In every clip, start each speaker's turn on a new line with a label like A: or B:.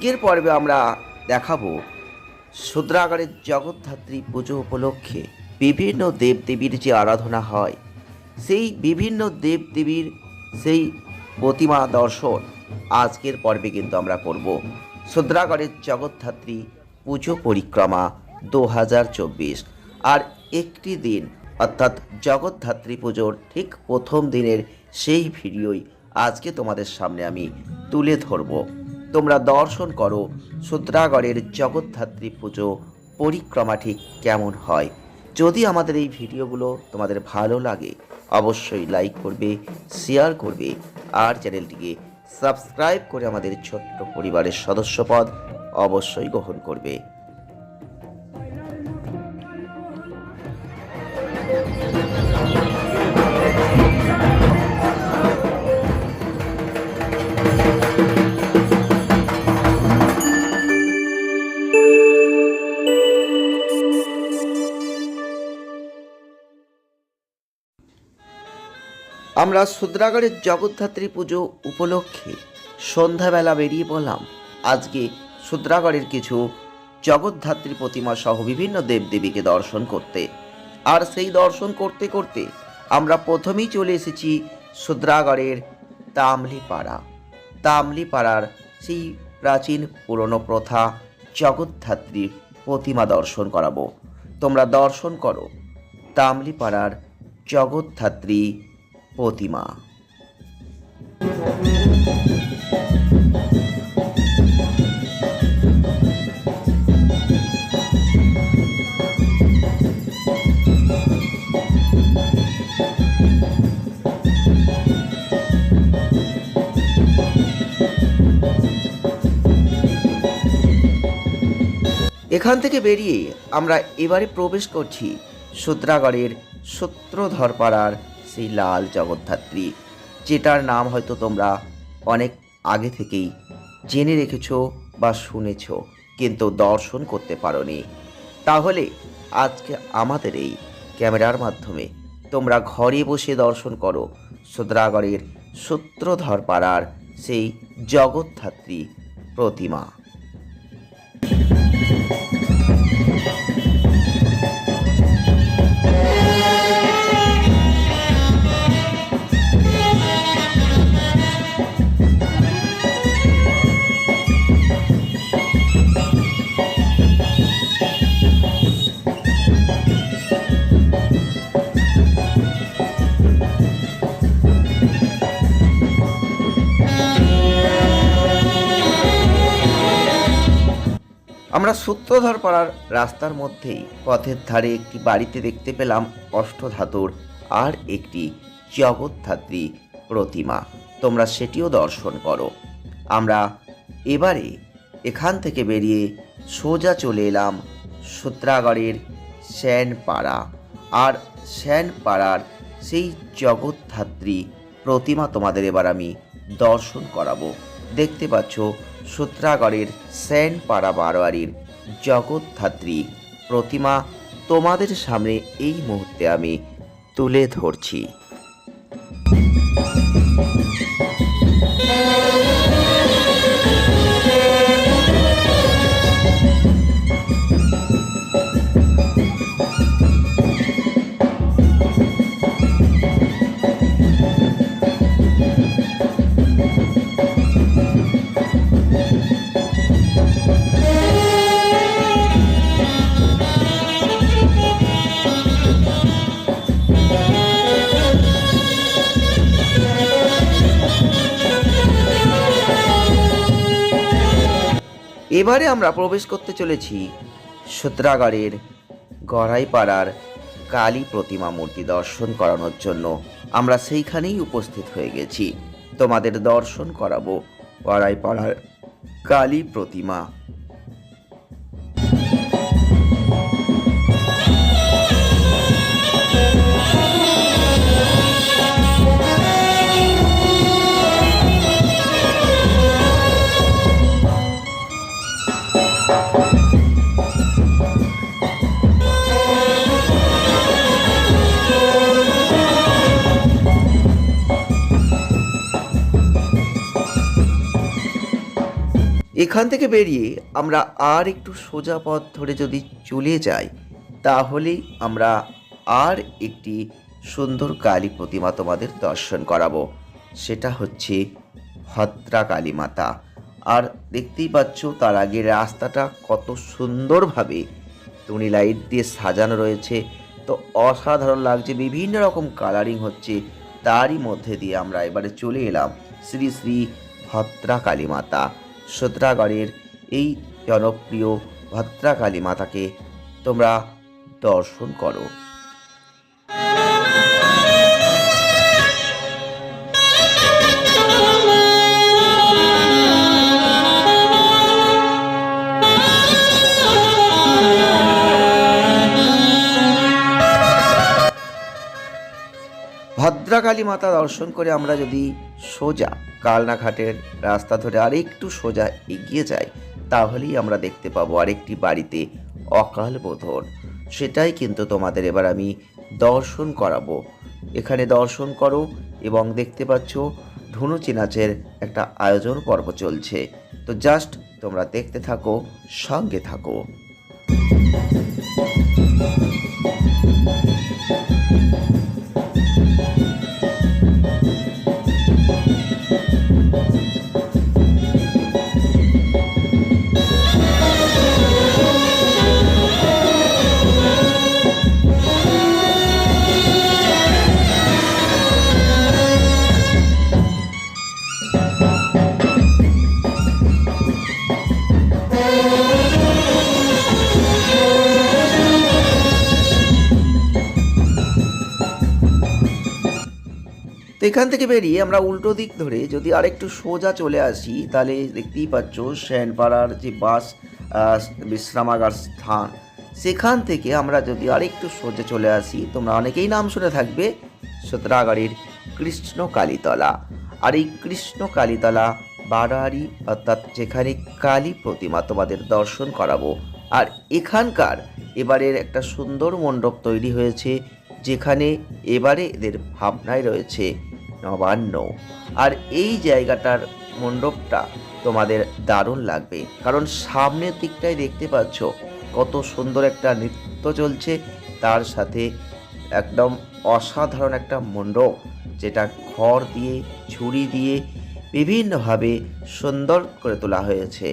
A: আজকের পর্বে আমরা দেখাবো শূদ্রাগারের জগদ্ধাত্রী পুজো উপলক্ষে বিভিন্ন দেবদেবীর যে আরাধনা হয়, সেই বিভিন্ন দেবদেবীর সেই প্রতিমা দর্শন আজকের পর্বে কিন্তু আমরা করব। শূদ্রাগড়ের জগদ্ধাত্রী পুজো পরিক্রমা দু হাজার চব্বিশ। আর একটি দিন, অর্থাৎ জগদ্ধাত্রী পুজোর ঠিক প্রথম দিনের সেই ভিডিওই আজকে তোমাদের সামনে আমি তুলে ধরব। তোমরা দর্শন করো শূদ্রাগড়ের জগদ্ধাত্রী পুজো পরিক্রমা ঠিক কেমন হয়। যদি আমাদের এই ভিডিওগুলো তোমাদের ভালো লাগে, অবশ্যই লাইক করবে শেয়ার করবে, আর চ্যানেলটিকে সাবস্ক্রাইব করে আমাদের ছোট্ট পরিবারের সদস্যপদ অবশ্যই গ্রহণ করবে। আমরা শূদ্রাগড়ের জগদ্ধাত্রী পুজো উপলক্ষে সন্ধ্যাবেলা বেরিয়ে পড়লাম। আজকে শূদ্রাগড়ের কিছু জগদ্ধাত্রী প্রতিমা সহ বিভিন্ন দেবদেবীকে দর্শন করতে। আর সেই দর্শন করতে করতে আমরা প্রথমেই চলে এসেছি শূদ্রাগড়ের তামলিপাড়া। তামলিপাড়ার সেই প্রাচীন পুরনো প্রথা জগদ্ধাত্রীর প্রতিমা দর্শন করাবো। তোমরা দর্শন করো। তামলিপাড়ার জগদ্ধাত্রী প্রতিমা। এখান থেকে বেরিয়ে আমরা এবারে প্রবেশ করছি সূত্রাগড়ের সূত্রধরপাড়ার সেই লাল জগদ্ধাত্রী, যেটার নাম হয়তো তোমরা অনেক আগে থেকেই জেনে রেখেছ বা শুনেছ, কিন্তু দর্শন করতে পারোনি। তাহলে আজকে আমাদের এই ক্যামেরার মাধ্যমে তোমরা ঘরে বসে দর্শন করো সুদ্রাগরের সূত্রধর পাড়ার সেই জগদ্ধাত্রী প্রতিমা। আমরা সূত্রধর পাড়ার রাস্তার মধ্যেই পথের ধারে একটি বাড়িতে দেখতে পেলাম অষ্টধাতুর আর একটি জগদ্ধাত্রী প্রতিমা। তোমরা সেটিও দর্শন করো। আমরা এবারে এখান থেকে বেরিয়ে সোজা চলে এলাম সূত্রাগড়ের শ্যানপাড়া আর শ্যানপাড়ার সেই জগৎধাত্রী প্রতিমা তোমাদের এবার আমি দর্শন করাবো। দেখতে পাচ্ছ সূত্রাগড়ের সেনপাড়া বারোয়ারির জগৎধাত্রী প্রতিমা তোমাদের সামনে এই মুহূর্তে আমি তুলে ধরছি। এবারে আমরা প্রবেশ করতে চলেছি সূত্রাগড়ের গড়াইপাড়ার কালী প্রতিমা মূর্তি দর্শন করানোর জন্য। আমরা সেইখানেই উপস্থিত হয়ে গেছি। তোমাদের দর্শন করাবো গড়াইপাড়ার কালী প্রতিমা। এখান থেকে বেরিয়ে আমরা আর একটু সোজা পথ ধরে যদি চলে যাই তাহলে আমরা আর একটি সুন্দর কালী প্রতিমা তোমাদের দর্শন করাবো। সেটা হচ্ছে ভদ্রা কালী মাতা। আর দেখতেই পাচ্ছ তার আগে রাস্তাটা কত সুন্দরভাবে টুনি লাইট দিয়ে সাজানো রয়েছে। তো অসাধারণ লাগছে, বিভিন্ন রকম কালারিং হচ্ছে। তারই মধ্যে দিয়ে আমরা এবারে চলে এলাম শ্রী শ্রী ভদ্রা কালী মাতা। সত্রাগড়ের এই জনপ্রিয় ভদ্রাকালী মাতাকে তোমরা দর্শন করো। ভদ্রাকালী মাতা দর্শন করে আমরা যদি সোজা কালনাঘাটের রাস্তা ধরে আরেকটু সোজা এগিয়ে যাই, তাহলেই আমরা দেখতে পাবো আরেকটি বাড়িতে অকাল বোধন। সেটাই কিন্তু তোমাদের এবার আমি দর্শন করাবো। এখানে দর্শন করো এবং দেখতে পাচ্ছ ধনুচি নাচের একটা আয়োজন পর্ব চলছে। তো জাস্ট তোমরা দেখতে থাকো, সঙ্গে থাকো। তো এখান থেকে বেরিয়ে আমরা উল্টো দিক ধরে যদি আরেকটু সোজা চলে আসি, তাহলে দেখতেই পাচ্ছ শ্যানপাড়ার যে বাস বিশ্রামাগার স্থান। সেখান থেকে আমরা যদি আরেকটু সোজা চলে আসি, তোমরা অনেকেই নাম শুনে থাকবে, সতরাগাড়ির কৃষ্ণ কালীতলা আর এই কৃষ্ণ কালীতলা বাড়ারি, অর্থাৎ যেখানে কালী প্রতিমা তোমাদের দর্শন করাবো। আর এখানকার এবারের একটা সুন্দর মণ্ডপ তৈরি হয়েছে, যেখানে এবারে এদের ভাবনায় রয়েছে। নবান্ন। আর এই জায়গাটার মণ্ডপটা তোমাদের দারুণ লাগবে। কারণ সামনের দিকটাই দেখতে পাচ্ছ কত সুন্দর একটা নৃত্য চলছে। তার সাথে একদম অসাধারণ একটা মণ্ডপ, যেটা খড় দিয়ে ঝুড়ি দিয়ে বিভিন্নভাবে সুন্দর করে তোলা হয়েছে।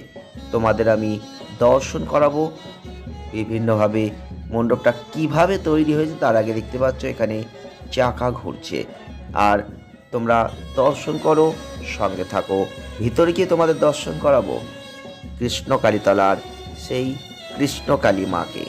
A: তোমাদের আমি দর্শন করাবো বিভিন্নভাবে মণ্ডপটা কীভাবে তৈরি হয়েছে তার আগে দেখতে পাচ্ছ এখানে চাকা ঘুরছে। আর তোমরা দর্শন করো সঙ্গে থাকো। ভিতরে গিয়ে তোমাদের দর্শন করাবো। কৃষ্ণকালীতলার সেই কৃষ্ণকালী মাকে।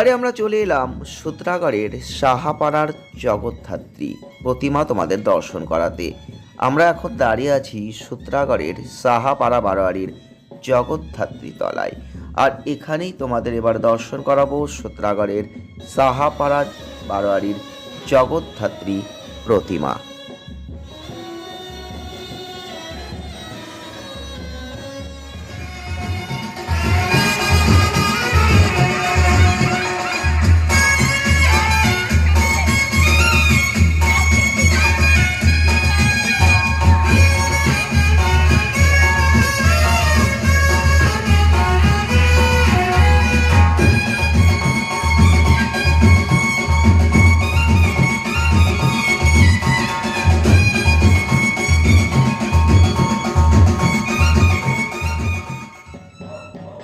A: এবারে আমরা চলে এলাম সূত্রাগড়ের সাহাপাড়ার জগদ্ধাত্রী প্রতিমা তোমাদের দর্শন করাতে। আমরা এখন দাঁড়িয়ে আছি সূত্রাগড়ের সাহাপাড়া বারোয়ারির জগদ্ধাত্রী তলায়। আর এখানেই তোমাদের এবার দর্শন করাবো সূত্রাগড়ের সাহাপাড়া বারোয়ারির জগদ্ধাত্রী প্রতিমা।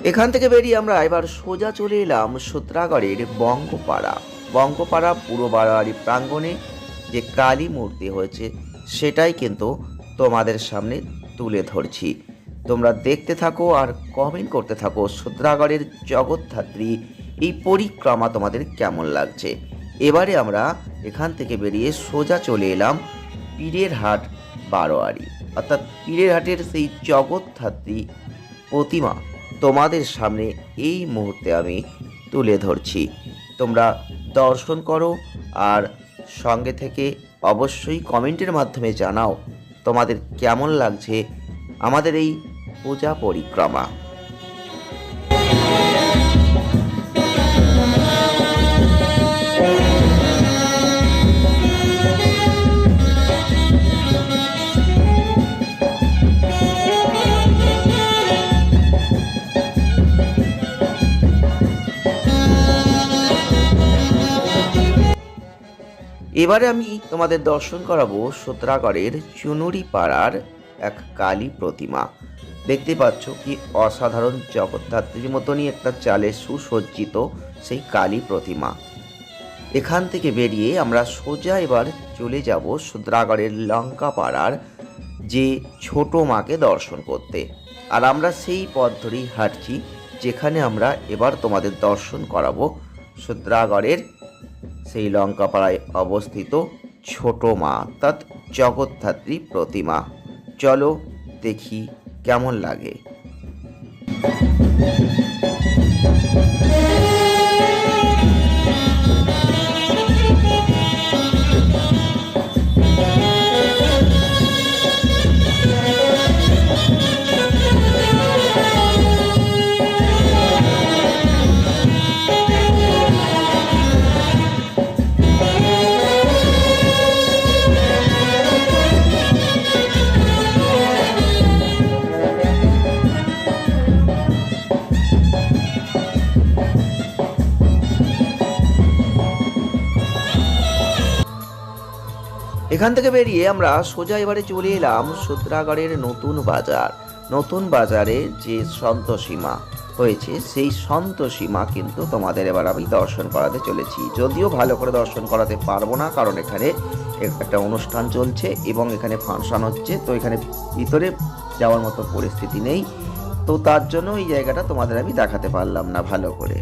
A: এখান থেকে বেরিয়ে আমরা এবার সোজা চলে এলাম সূত্রাগড়ের বঙ্গপাড়া। বঙ্গপাড়া পুরো বাড়াবাড়ি প্রাঙ্গণে যে কালী মূর্তি হয়েছে, সেটাই কিন্তু তোমাদের সামনে তুলে ধরছি। তোমরা দেখতে থাকো আর কমেন্ট করতে থাকো সূত্রাগড়ের জগৎধাত্রী এই পরিক্রমা তোমাদের কেমন লাগছে? এবারে আমরা এখান থেকে বেরিয়ে সোজা চলে এলাম পীরের হাট বারোয়ারি। অর্থাৎ পীরের হাটের সেই জগৎধাত্রী প্রতিমা। তোমাদের সামনে এই মুহূর্তে আমি তুলে ধরছি। তোমরা দর্শন করো আর সঙ্গে থেকে অবশ্যই কমেন্টের মাধ্যমে জানাও তোমাদের কেমন লাগছে আমাদের এই পূজা পরিক্রমা। এবারে আমি তোমাদের দর্শন করাবো সূত্রাগড়ের চুনুরি পাড়ার এক কালী প্রতিমা। দেখতে পাচ্ছ কি অসাধারণ জগদ্ধাত্রীর মতনই একটা চালে সুসজ্জিত সেই কালী প্রতিমা। এখান থেকে বেরিয়ে আমরা সোজা এবার চলে যাব সূত্রাগড়ের লঙ্কা পাড়ার যে ছোট মাকে দর্শন করতে। আর আমরা সেই পথ ধরেই হাঁটছি, যেখানে আমরা এবার তোমাদের দর্শন করাবো সূত্রাগড়ের সেই লঙ্কাপাড়ায় অবস্থিত ছোট মা অর্থাৎ জগদ্ধাত্রী প্রতিমা। চলো দেখি কেমন লাগে। এখান থেকে বেরিয়ে আমরা সোজা এবারে চলে এলাম সূত্রাগড়ের নতুন বাজার। নতুন বাজারে যে সন্তসীমা হয়েছে, সেই সন্তসীমা কিন্তু তোমাদের এবার আমি দর্শন করাতে চলেছি। যদিও ভালো করে দর্শন করাতে পারব না, কারণ এখানে একটা অনুষ্ঠান চলছে এবং এখানে ফাংশন হচ্ছে, তো এখানে ভিতরে যাওয়ার মতো পরিস্থিতি নেই। তো তার জন্য এই জায়গাটা তোমাদের আমি দেখাতে পারলাম না ভালো করে।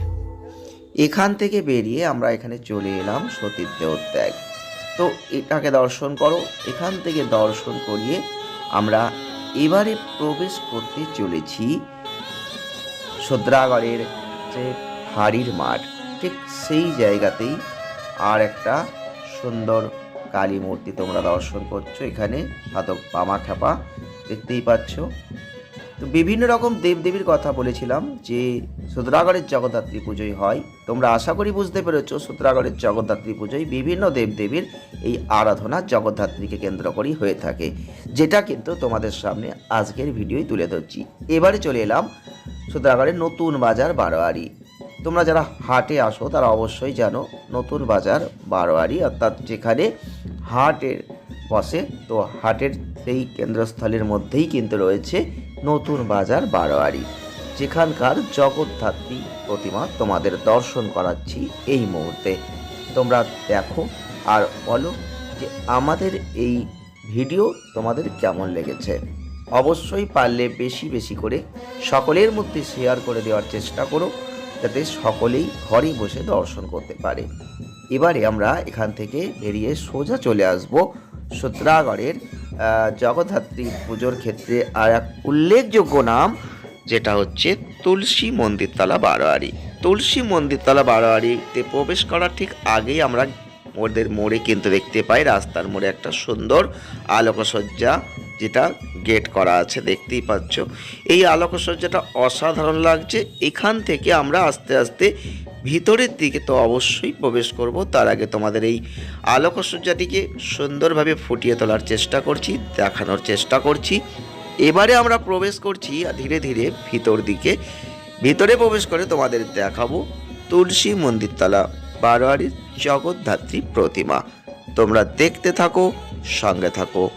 A: এখান থেকে বেরিয়ে আমরা এখানে চলে এলাম সতীর দেহত্যাগ তো এটাকে দর্শন করো। এখান থেকে দর্শন করিয়ে আমরা এবারে প্রবেশ করতে চলেছি সদ্রাগড়ের যে হাড়ির মাঠ, ঠিক সেই জায়গাতেই আর একটা সুন্দর কালী মূর্তি তোমরা দর্শন করছ। এখানে সাধক পামা খ্যাপা দেখতেই পাচ্ছ। তো বিভিন্ন রকম দেবদেবীর কথা বলেছিলাম যে সূত্রাগড়ের জগদ্ধাত্রী পুজোই হয়। তোমরা আশা করি বুঝতে পেরেছ সূত্রাগড়ের জগদ্ধাত্রী পুজোয় বিভিন্ন দেবদেবীর এই আরাধনা জগদ্ধাত্রীকে কেন্দ্র করেই হয়ে থাকে। যেটা কিন্তু তোমাদের সামনে আজকের ভিডিওই তুলে ধরছি। এবারে চলে এলাম সূত্রাগড়ের নতুন বাজার বারোয়ারি। তোমরা যারা হাটে আসো তারা অবশ্যই জানো নতুন বাজার বারোয়ারি, অর্থাৎ যেখানে হাটের বসে তো হাটের সেই কেন্দ্রস্থলের মধ্যেই কিন্তু রয়েছে নতুন বাজার বারোয়ারি। যেখানকার জগদ্ধাত্রী প্রতিমা তোমাদের দর্শন করাচ্ছি এই মুহূর্তে। তোমরা দেখো আর বলো যে আমাদের এই ভিডিও তোমাদের কেমন লেগেছে। অবশ্যই পারলে বেশি বেশি করে সকলের মধ্যে শেয়ার করে দেওয়ার চেষ্টা করো, যাতে সকলেই ঘরে বসে দর্শন করতে পারে। এবারে আমরা এখান থেকে বেরিয়ে সোজা চলে আসব সূত্রাগড়ের জগদ্ধাত্রী পুজোর ক্ষেত্রে আর এক উল্লেখযোগ্য নাম, যেটা হচ্ছে তুলসী মন্দিরতলা বারোয়ারি। তুলসী মন্দিরতলা বারোয়ারিতে প্রবেশ করার ঠিক আগেই আমরা ওদের মোড়ে কিন্তু দেখতে পাই, রাস্তার মোড়ে একটা সুন্দর আলোকসজ্জা যেটা গেট করা আছে, দেখতেই পাচ্ছ। এই আলোকসজ্জাটা অসাধারণ লাগছে। এখান থেকে আমরা আস্তে আস্তে ভিতরের দিকে তো অবশ্যই প্রবেশ করব। তার আগে তোমাদের এই আলোকসজ্জাটিকে সুন্দরভাবে ফুটিয়ে তোলার চেষ্টা করছি, দেখানোর চেষ্টা করছি। এবারে আমরা প্রবেশ করছি ধীরে ধীরে ভিতর দিকে। ভিতরে প্রবেশ করে তোমাদের দেখাবো তুলসী মন্দিরতলা। বারোয়ারির জগদ্ধাত্রী প্রতিমা। তোমরা দেখতে থাকো সঙ্গে থাকো।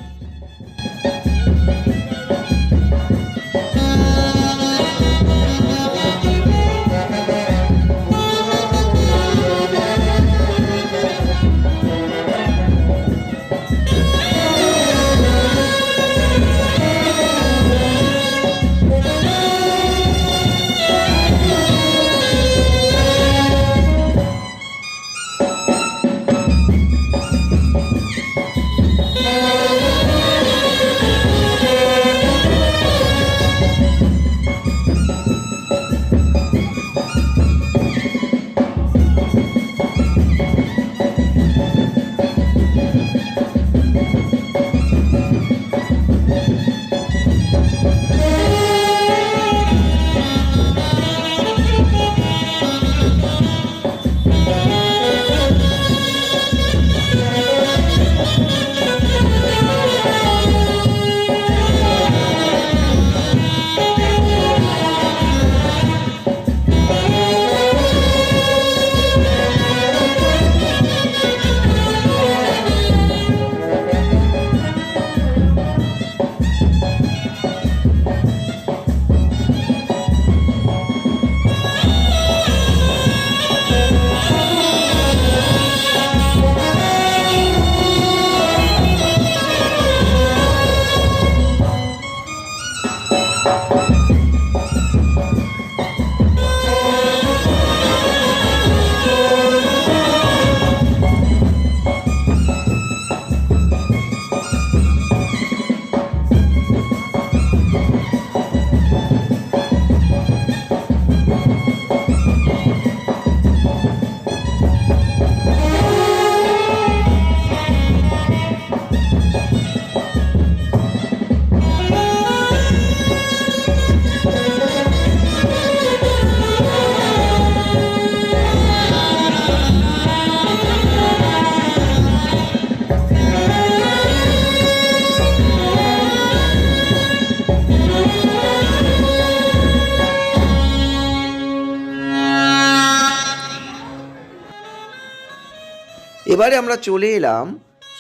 A: এবারে আমরা চলে এলাম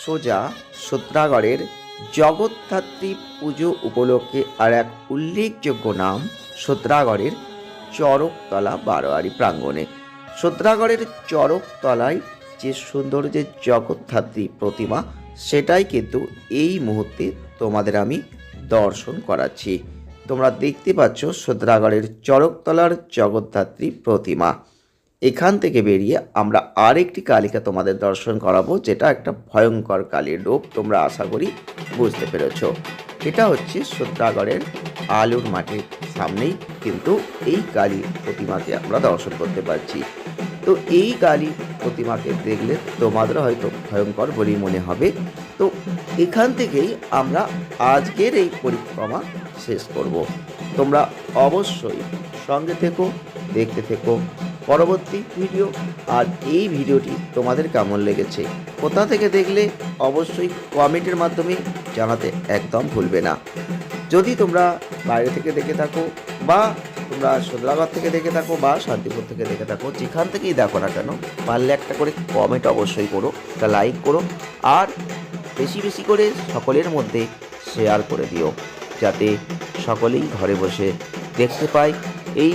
A: সোজা সত্রাগড়ের জগদ্ধাত্রী পুজো উপলক্ষে আর এক উল্লেখযোগ্য নাম সত্রাগড়ের চরকতলা বারোয়ারি প্রাঙ্গণে। সত্রাগড়ের চরকতলায় যে সুন্দর যে জগদ্ধাত্রী প্রতিমা, সেটাই কিন্তু এই মুহূর্তে তোমাদের আমি দর্শন করাচ্ছি। তোমরা দেখতে পাচ্ছ সত্রাগড়ের চরকতলার জগদ্ধাত্রী প্রতিমা। এখান থেকে বেরিয়ে আমরা আরেকটি কালিকা তোমাদের দর্শন করাবো, যেটা একটা ভয়ঙ্কর কালীর রূপ তোমরা আশা করি বুঝতে পেরেছ। এটা হচ্ছে সত্যাগড়ের আলুর মাঠের সামনেই কিন্তু এই কালী প্রতিমাকে আমরা দর্শন করতে পারছি। তো এই কালী প্রতিমাকে দেখলে তোমাদের হয়তো ভয়ঙ্কর বলেই মনে হবে। তো এখান থেকেই আমরা আজকের এই পরিক্রমা শেষ করব। তোমরা অবশ্যই সঙ্গে থেকো, দেখতে থেকো পরবর্তী ভিডিও। আর এই ভিডিওটি তোমাদের কেমন লেগেছে, কোথা থেকে দেখলে, অবশ্যই কমেন্টের মাধ্যমে জানাতে একদম ভুলবে না। যদি তোমরা বাইরে থেকে দেখে থাকো, বা তোমরা সদরাগড় থেকে দেখে থাকো, বা শান্তিপুর থেকে দেখে থাকো, যেখান থেকেই দেখো না কেন, পারলে একটা করে কমেন্ট অবশ্যই করো, একটা লাইক করো, আর বেশি বেশি করে সকলের মধ্যে শেয়ার করে দিও, যাতে সকলেই ঘরে বসে দেখতে পায় এই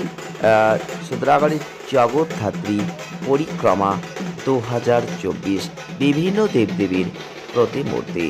A: সুদ্রাগড়ের জগদ্ধাত্রী পরিক্রমা দু হাজার চব্বিশ বিভিন্ন দেবদেবীর প্রতিমূর্তি।